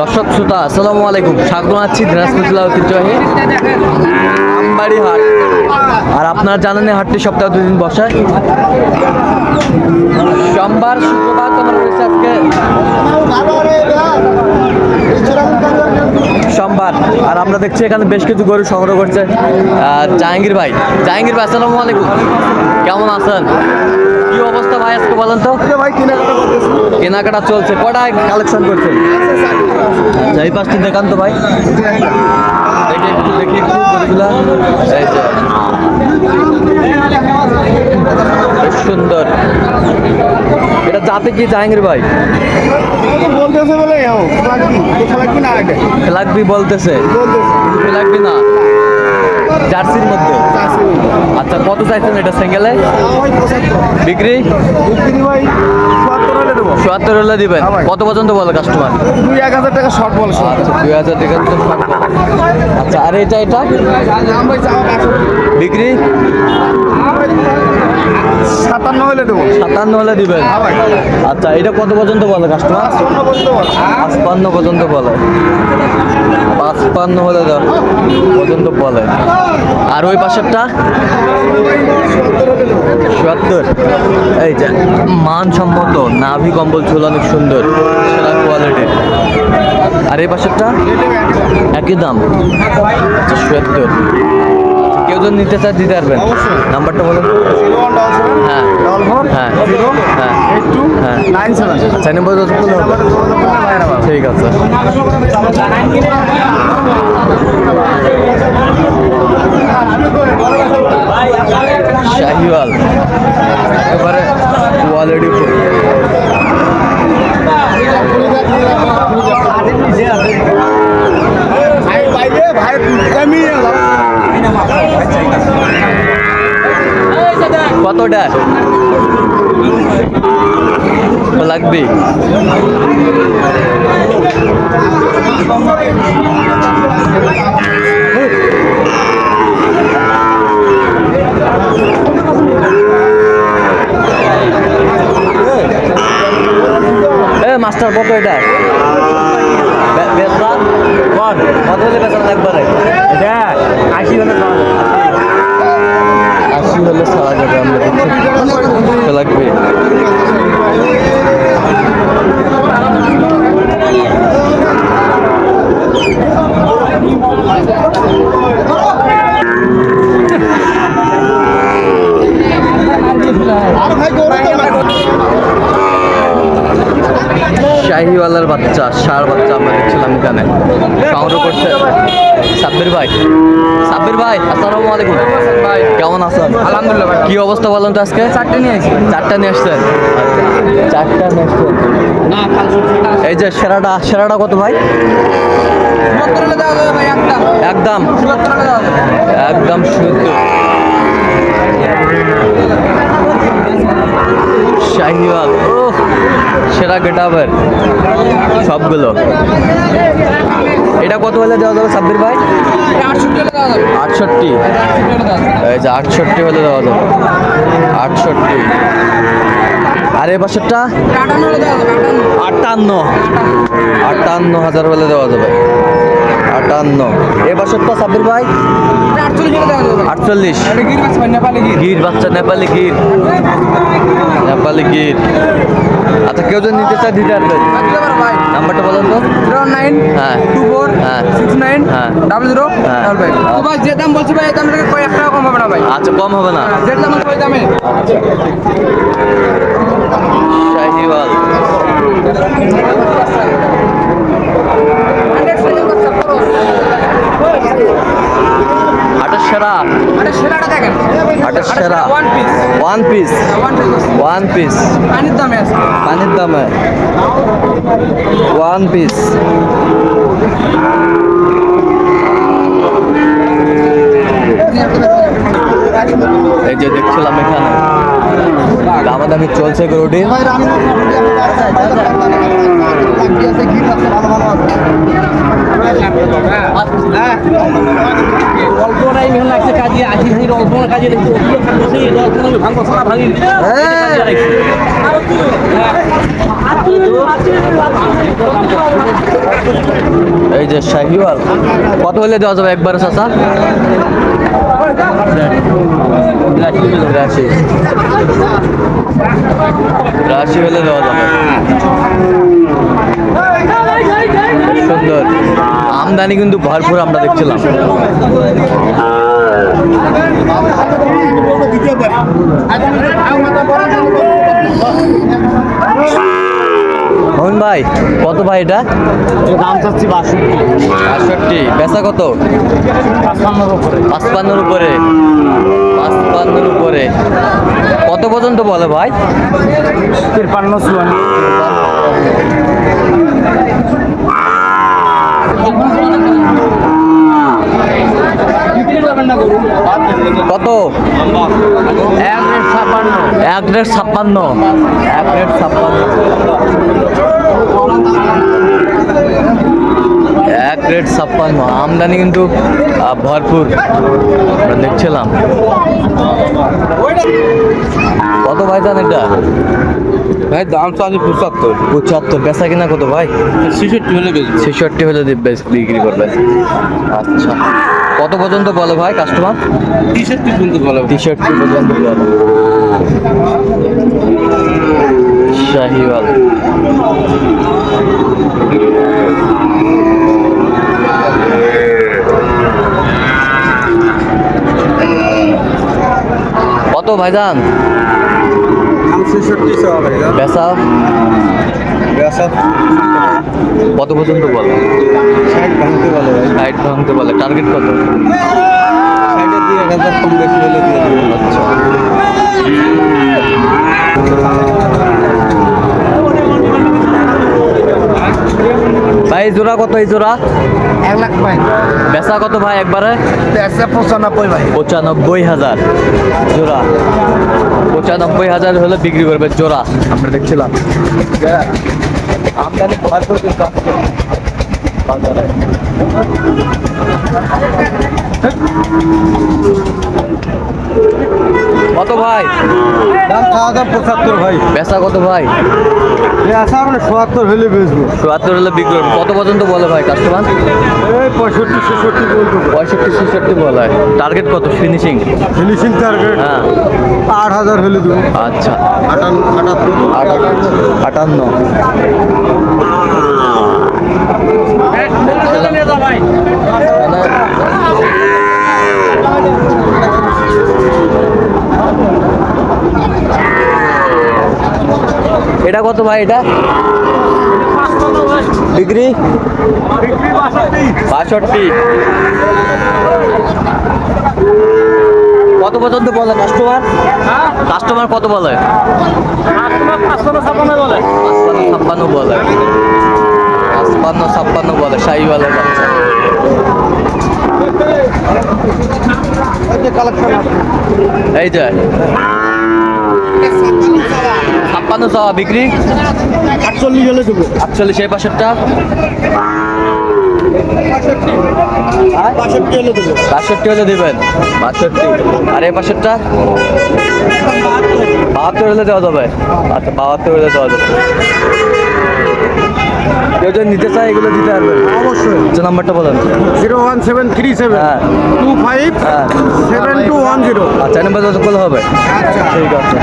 দর্শক শ্রোতা, আসসালামু আলাইকুম। স্বাগত আছি দিনাজপুর জেলা ঐতিহ্যবাহী আমবাড়ি হাট আর আপনারা জানেন হাটটি সপ্তাহে দুদিন বসায় বসে। সোমবার, শুক্রবার তোমার আজকে। সোমবার আর আমরা দেখছি এখানে বেশ কিছু গরু সংগ্রহ করছে জাহাঙ্গীর ভাই। জাহাঙ্গীর ভাই আসসালামু আলাইকুম। কেমন আছেন? কি অবস্থা ভাই আজকে বলেন তো? ভাই কেনাকাটা করতেছি। কেনাকাটা চলছে। কটা কালেকশন করছেন? আচ্ছা এই পাঁচটি দেখান তো ভাই দেখি একটু দেখি একটু গরুগুলা এই যে বেশ সুন্দর জাতে কি জাহাঙ্গীর ভাই। বলতেছে বলে লাগবি বলতেছে। লাগবি না। জার্সির মধ্যে। আচ্ছা কত চাইছেন এটা সিঙ্গেলে বিক্রি? বিক্রি ভাই চুয়াত্তর হলে দিবেন। হ্যাঁ কত পর্যন্ত বলে কাস্টমার দুই এক হাজার টাকা শর্ট বল আচ্ছা দুই হাজার টাকা তো আচ্ছা আর এটা এটা? বিক্রি? সাতান্ন হলে দেবো সাতান্ন হলে দিবেন? হ্যাঁ আচ্ছা এটা কত পর্যন্ত বলে কাস্টমার পাঁচপান্ন পর্যন্ত বল। পাঁচপান্ন হলে পর্যন্ত বলে। আর ওই পাশেরটা? সত্তর। এই যে মানসম্মত নাভি কম্বল ঝুল অনেক সুন্দর সেরা কোয়ালিটির আর এই পাশেরটা? একই দাম। আচ্ছা চুয়াত্তর কেউ যদি নিতে চায় দিতে পারবেন। নাম্বারটা বলুন। হ্যাঁ হ্যাঁ হ্যাঁ। হ্যাঁ চাই নম্বর ঠিক আছে। শাহিওয়াল। একেবারে কোয়ালিটি ভাই বাইরে ভাই কমিয়ে দাও কতটা লাগবে এ মাস্টার কত এটা বে- বেচা কন কত হলে বেচা একবারে এটা আশি হলে আশি হলে ছাড়া যাবে আমরা দেখছি লাগবে আর ভাই গরু তো না শাহিওয়ালার সার বাচ্চা আমরা দেখছিলাম এখানে। সংগ্রহ করছে। সাব্বির ভাই। সাব্বির ভাই আসসালামু আলাইকুম। ভাই কেমন আছেন? আলহামদুলিল্লাহ ভাই। কি অবস্থা বলেন তো আজকে? চারটে নিয়ে আসি চারটা নিয়ে আসছেন? চারটা নিয়ে আসছেন। এই যে সেরাটা সেরাটা কত ভাই? একদম। একদম শাহিওয়াল। ও সেরা গেটাবের সবগুলো। এটা কত হলে দেওয়া যাবে সাব্বির ভাই? আটষট্টি। এই যে আটষট্টি হলে দেওয়া যাবে। আটষট্টি। আর এ পাশেরটা? আটান্ন। আটান্ন হাজার হলে দেওয়া যাবে। আটান্ন। এ পাশেরটা সাব্বির ভাই? আটচল্লিশ। গির মাছ নেপালি গির বাচ্চা, নেপালি গির। নেপালি গির। আচ্ছা কেউ যদি নিতে চায় দিতে পারবে ভাই। নাম্বারটা বলুন তো। জিরো নাইন হ্যাঁ। টু ফোর হ্যাঁ। সিক্স নাইন হ্যাঁ। ডাবল জিরো হ্যাঁ। ফাইভ ভাই যে দাম বলছি ভাই দাম থেকে কয়েক টাকা কম হবে না ভাই? আচ্ছা কম হবে না। যে দাম বলছি ওই দামে শাহিওয়াল হাটের সেরা আরে সেরাটা দেখেন হাটের সেরা one piece one piece one piece পানির দামে পানির দামে। ওয়ান পিস এই যে দেখছিলাম এখানে দামাদামি চলছে আছে ভালো ভালো কাজে এই যে শাহিওয়াল। কত হলে দেওয়া যাবে একবার রাশি। রাশি হলে দেওয়া যাবে। সুন্দর। আমদানি কিন্তু ভরপুর আমরা দেখছিলাম। মোহন ভাই, কত ভাই এটা? দাম চাচ্ছি বাষট্টি বাষট্টি। বেচা কত? পাঁচপান্নর উপরে। পাঁচপান্নর উপরে। কত পর্যন্ত বলে ভাই? তিরপান্ন, চুয়ান্ন। কত? এক রেট ছাপ্পান্ন। এক রেট ছাপ্পান্ন। এক রেট ছাপ্পান্ন। এক রেট ছাপ্পান্ন আমদানি কিন্তু ভরপুর। আমরা দেখছিলাম। কত ভাই দান এটা। ভাই দাম তো চাচ্ছি পঁচাত্তর। পঁচাত্তর বেচা কিনা কত ভাই? ছেষট্টি হলে ছেষট্টি হলে দিবে বিক্রি করবে। আচ্ছা। কত পর্যন্ত বলে ভাই কাস্টমার তেষট্টি শুনতে ভালো টি-শার্টটি পর্যন্ত বলে। শাহিওয়াল। কত ভাইজান? বেচা? কত পর্যন্ত বলে? ষাট ভাঙতে বলে ষাট ভাঙতে বলে। টার্গেট কত? ষাটের দিয়ে এক হাজার কম বেশি হলে দিয়ে আচ্ছা। ভাই এই জোড়া কত এই জোড়া? এক লাখ ভাই বেচা কত ভাই একবারে? একশো পঁচানব্বই ভাই। পঁচানব্বই হাজার। জোড়া। পঁচানব্বই হাজার হলে বিক্রি করবে জোড়া। আমরা দেখছিলাম। আমদানি ভরপুর বাজারে। কত ভাই? দাম খাওয়া দাম পঁচাত্তর ভাই। বেচা কত ভাই? আসা আমরা সোয়াত্তর হলে বেচবো। চুয়াত্তর হলে বিক্রি কত পর্যন্ত বলে ভাই কাস্টমার এই পঁয়ষট্টি ছেষট্টি বলব। পঁয়ষট্টি ছেষট্টি বলে। টার্গেট কত? ফিনিশিং ফিনিশিং টার্গেট হ্যাঁ। আট হাজার হলে দেবো। আচ্ছা। আটান্ন। আটাত্তর আটান্ন। এটা কত ভাই এটা? ডিগ্রি বাষট্টি। কত পর্যন্ত বলে কাস্টমার কাস্টমার কত বলে? পাঁচপান্ন ছাপ্পান্ন বলে। পাঁচপান্ন ছাপ্পান্ন বলে শাহিওয়ালের বাচ্চা। এই যে। ছাপ্পান্ন চাওয়া বিক্রি। আটচল্লিশ হলে দেবো। আটচল্লিশ এই পাশেরটা বাষট্টি হলে দেবেন। বাষট্টি। আর এই পাশেরটা বাহাত্তর হলে দেওয়া যাবে। আচ্ছা বাহাত্তর হলে দেওয়া যাবে। কেউ যদি নিতে চায় এগুলো দিতে পারবেন অবশ্যই। নাম্বারটা বলেন। Zero one seven three seven. হ্যাঁ। টু ফাইভ হ্যাঁ। Seven two one zero. আচ্ছা নাম্বার যত হবে। আচ্ছা। ঠিক আছে।